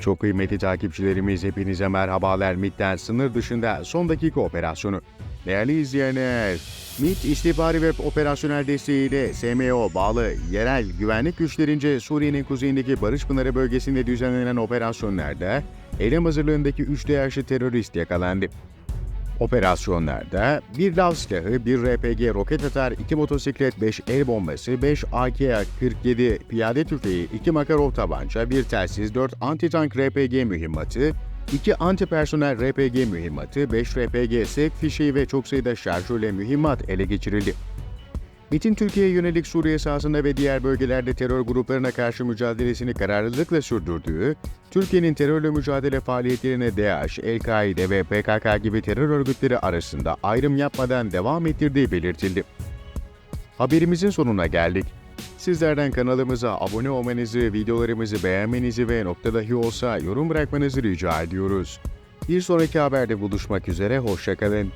Çok kıymetli takipçilerimiz hepinize merhabalar MIT'ten sınır dışında son dakika operasyonu. Değerli izleyenler, MIT istihbari ve operasyonel desteğiyle SMO bağlı yerel güvenlik güçlerince Suriye'nin kuzeyindeki Barış Pınarı bölgesinde düzenlenen operasyonlarda eylem hazırlığındaki 3 DAEŞ'li terörist yakalandı. Operasyonlarda bir lav silahı, bir RPG roket atar, 2 motosiklet, 5 el bombası, 5 AK-47 piyade tüfeği, 2 Makarov tabanca, 1 telsiz, 4 anti-tank RPG mühimmatı, 2 anti-personel RPG mühimmatı, 5 RPG sevk fişeği ve çok sayıda şarjörle mühimmat ele geçirildi. MİT'in Türkiye'ye yönelik Suriye sahasında ve diğer bölgelerde terör gruplarına karşı mücadelesini kararlılıkla sürdürdüğü, Türkiye'nin terörle mücadele faaliyetlerine DAEŞ, El-Kaide ve PKK gibi terör örgütleri arasında ayrım yapmadan devam ettirdiği belirtildi. Haberimizin sonuna geldik. Sizlerden kanalımıza abone olmanızı, videolarımızı beğenmenizi ve nokta dahi olsa yorum bırakmanızı rica ediyoruz. Bir sonraki haberde buluşmak üzere, hoşçakalın.